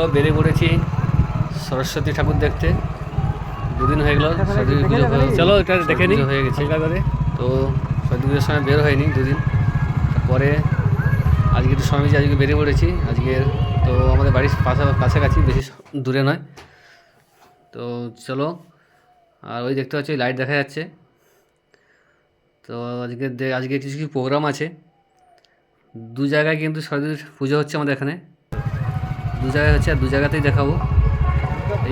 চলো বেরিয়ে পড়েছি সরস্বতী ঠাকুর দেখতে। দুদিন হয়ে গেল সরস্বতী পুজো চলো এটা দেখে নিই। হয়ে গেছে। তো সরস্বতী পুজোর সময় বের হয়নি দুদিন। পরে আজকে তো পেয়েছি, আজকে বেরিয়ে পড়েছি। আজকে তো আমাদের বাড়ির পাশা কাছাকাছি বেশি দূরে নয়। তো চলো আর ওই দেখতে পাচ্ছি লাইট দেখা যাচ্ছে। তো আজকে দে- আজকে কিছু কিছু প্রোগ্রাম আছে। দু জায়গায় কিন্তু সরস্বতী পুজো হচ্ছে আমাদের এখানে। দু জায়গায় হচ্ছে আর দু জায়গাতেই দেখাবো।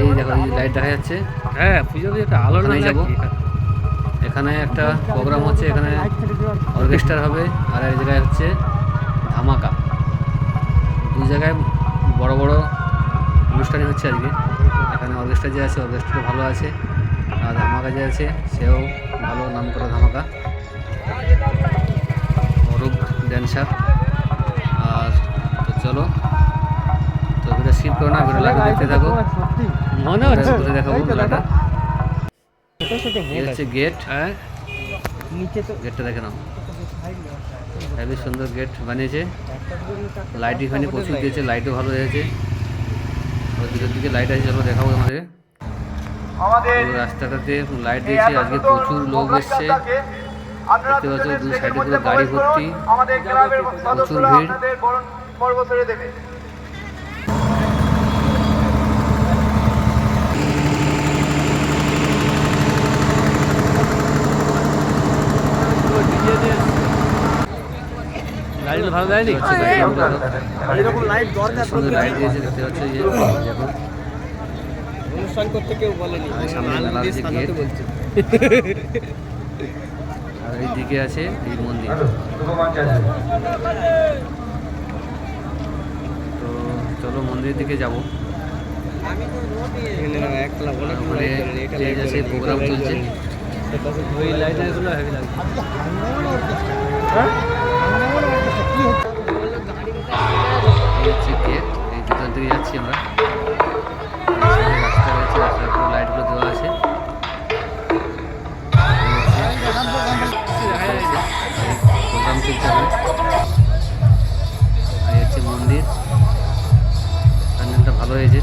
এই দেখো এই লাইট দেখা যাচ্ছে। হ্যাঁ পুজো একটা আলো না ওখানেই যাব। এখানে? একটা প্রোগ্রাম হচ্ছে এখানে অর্কেস্ট্রার হবে আর এক জায়গায় হচ্ছে ধামাকা। দু জায়গায় বড় বড় অনুষ্ঠানই হচ্ছে আজকে। এখানে অর্কেস্ট্রা যে আছে অর্কেস্ট্রা ভালো আছে আর ধামাকা যে আছে সেও ভালো নাম করা ধামাকা। অরূপ ড্যান্সার আর তো চলো করো না ভিডিও লাগে দেখতে থাকো। মনে হচ্ছে ঘুরে দেখাবো মেলাটা। হচ্ছে গেট নিচে তো গেটটা দেখে নাও। হেবি সুন্দর গেট বানিয়েছে। লাইট এখানে প্রচুর দিয়েছে লাইটও ভালো হয়েছে ওদিকের দিকে লাইট আছে চলো দেখাবো আমাদের রাস্তাটাতে লাইট দিয়েছে আজকে প্রচুর লোক এসছে। দেখতে পাচ্ছ দু সাইডে পুরো গাড়ি ভর্তি। প্রচুর ভিড়। লাইটগুলো ভালো দেয়নি? গাড়িগুলো এরকম লাইট দরকার সুন্দর লাইট দিয়েছে দেখতে পাচ্ছ এই যে দেখো অনুষ্ঠান করতে কেউ বলেনি। বলছে। আর এই দিকে আছে এই মন্দির। তো চলো মন্দিরের দিকে যাব। এখানে না, ওখানে লাইট জ্বলে, এটা এই লাইট যে সেই জ্বলে, প্রোগ্রাম লাইট আর হচ্ছে মন্দির। প্যান্ডেলটা ভালো হয়েছে।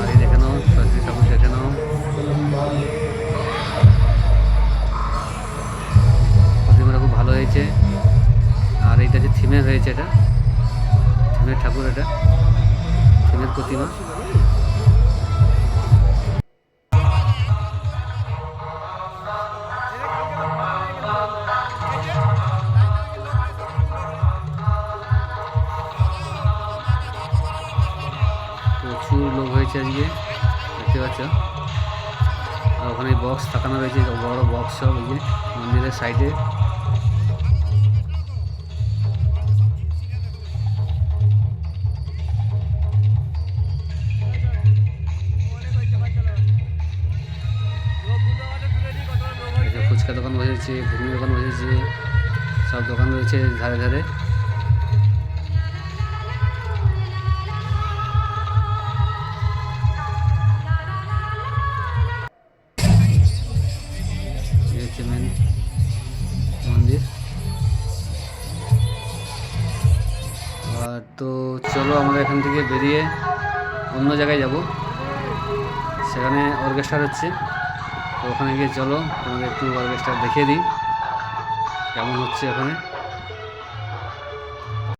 আর এই দেখে সরস্বতী ঠাকুর দেখে নাও। প্রতিমাটা খুব ভালো হয়েছে। আর এইটা যে থিমের হয়েছে এটা, থিমের ঠাকুর এটা, থিমের প্রতিমা। হয়েছে আজকে, দেখতে পাচ্ছ? আর ওখানে বক্স থাকানো রয়েছে, বড় বক্স সব, এই যে মন্দিরের সাইডে ফুচকা দোকান বসেছে ঘুগনি দোকান বসেছে সব দোকান রয়েছে ধারে ধারে। আর তো চলো আমরা এখান থেকে বেরিয়ে অন্য জায়গায় যাব। সেখানে অর্কেস্ট্রা হচ্ছে। তো ওখানে গিয়ে চলো, তোমাদের একটু অর্কেস্ট্রা দেখিয়ে দিই। কেমন হচ্ছে ওখানে?